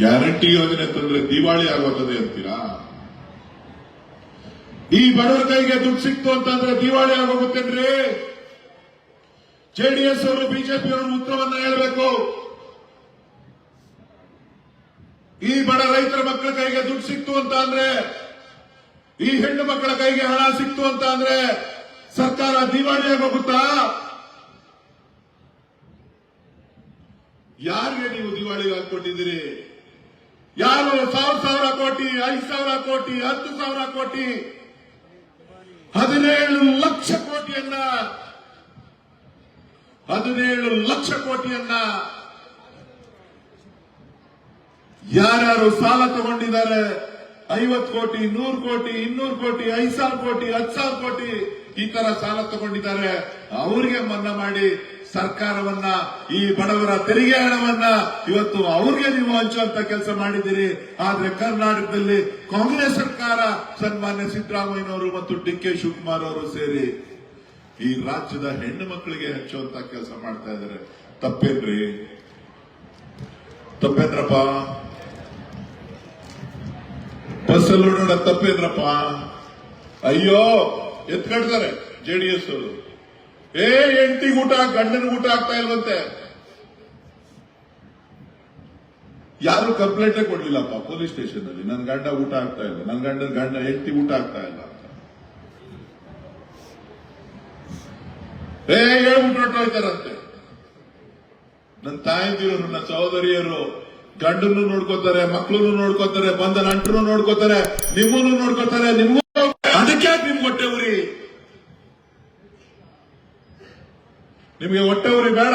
Guarantee ಯೋಜನೆ ತಂದ್ರೆ ದಿವಾಳಿ ಆಗೋತದೆ ಅಂತೀರಾ? ಈ ಬಡವರ ಕೈಗೆ ದುಡ್ಡು ಸಿಕ್ತು ಅಂತಂದ್ರೆ ದಿವಾಳಿ ಆಗೋಗುತ್ತೇನ್ರಿ ಜೆಡಿಎಸ್ ಅವರು ಬಿಜೆಪಿ ಅವರು ಉತ್ತರವನ್ನ ಹೇಳಬೇಕು. ಈ ಬಡ ರೈತರ ಮಕ್ಕಳ ಕೈಗೆ ದುಡ್ಡು ಸಿಕ್ತು ಅಂತ ಅಂದ್ರೆ, ಈ ಹೆಣ್ಣು ಮಕ್ಕಳ ಕೈಗೆ ಹಣ ಸಿಕ್ತು ಅಂತ ಅಂದ್ರೆ ಸರ್ಕಾರ ದಿವಾಳಿ ಆಗೋಗುತ್ತಾ? ಯಾರಿಗೆ ನೀವು ದಿವಾಳಿ ಹಾಕೊಟ್ಟಿದ್ದೀರಿ ಯಾರು ಸಾವಿರ ಸಾವಿರ ಕೋಟಿ, ಐದು ಸಾವಿರ ಕೋಟಿ, ಹತ್ತು ಸಾವಿರ ಕೋಟಿ, ಹದಿನೇಳು ಲಕ್ಷ ಕೋಟಿಯನ್ನ, ಹದಿನೇಳು ಲಕ್ಷ ಕೋಟಿಯನ್ನ ಯಾರ್ಯಾರು ಸಾಲ ತಗೊಂಡಿದ್ದಾರೆ? ಐವತ್ತು ಕೋಟಿ, ನೂರು ಕೋಟಿ, ಇನ್ನೂರು ಕೋಟಿ, ಐದು ಸಾವಿರ ಕೋಟಿ, ಹತ್ತು ಸಾವಿರ ಕೋಟಿ ಈ ತರ ಸಾಲ ತಗೊಂಡಿದ್ದಾರೆ. ಅವರಿಗೆ ಮನ್ನಾ ಮಾಡಿ ಸರ್ಕಾರವನ್ನ, ಈ ಬಡವರ ತೆರಿಗೆ ಹಣವನ್ನ ಇವತ್ತು ಅವ್ರಿಗೆ ನೀವು ಹಂಚುವಂತ ಕೆಲಸ ಮಾಡಿದ್ದೀರಿ. ಆದ್ರೆ ಕರ್ನಾಟಕದಲ್ಲಿ ಕಾಂಗ್ರೆಸ್ ಸರ್ಕಾರ ಸನ್ಮಾನ್ಯ ಸಿದ್ದರಾಮಯ್ಯನವರು ಮತ್ತು ಡಿ ಕೆ ಶಿವಕುಮಾರ್ ಅವರು ಸೇರಿ ಈ ರಾಜ್ಯದ ಹೆಣ್ಣು ಮಕ್ಕಳಿಗೆ ಹಂಚುವಂತ ಕೆಲಸ ಮಾಡ್ತಾ ಇದ್ದಾರೆ. ತಪ್ಪೇನ್ರಿ? ತಪ್ಪೇನ್ರಪ್ಪ? ಬಸ್ಸಲ್ಲಿ ನೋಡೋಣ ತಪ್ಪೇನ್ರಪ್ಪ? ಅಯ್ಯೋ ಎತ್ಕಡ್ತಾರೆ ಜೆಡಿಎಸ್ ಅವರು. ಏ ಊಟ ಗಂಡನ ಊಟ ಆಗ್ತಾ ಇಲ್ವಂತೆ. ಯಾರು ಕಂಪ್ಲೇಂಟೇ ಕೊಡ್ಲಿಲ್ಲಪ್ಪ, ಪೊಲೀಸ್ ಸ್ಟೇಷನ್ ಅಲ್ಲಿ ನನ್ ಗಂಡ ಊಟ ಆಗ್ತಾ ಇಲ್ಲ. ನನ್ ಗಂಡನ ಗಂಡ ಹೆಂಡತಿ ಊಟ ಆಗ್ತಾ ಇಲ್ಲ ಏ ಹೇಳ್ಬಿಟ್ಟು ಹೊಟ್ಟೋಯ್ತಾರಂತೆ. ನನ್ನ ತಾಯಂದಿರು, ನನ್ನ ಸಹೋದರಿಯರು, ಗಂಡನ್ನು ನೋಡ್ಕೋತಾರೆ ಮಕ್ಕಳನ್ನು ನೋಡ್ಕೋತಾರೆ, ಬಂದ ನಂಟರು ನೋಡ್ಕೋತಾರೆ, ನಿಮ್ಮನ್ನು ನೋಡ್ಕೋತಾರೆ, ನಿಮ್ಗೂ ಅದಕ್ಕೆ ನಿಮ್ ನಿಮಗೆ ಹೊಟ್ಟೆ ಉರಿ ಬೇಡ.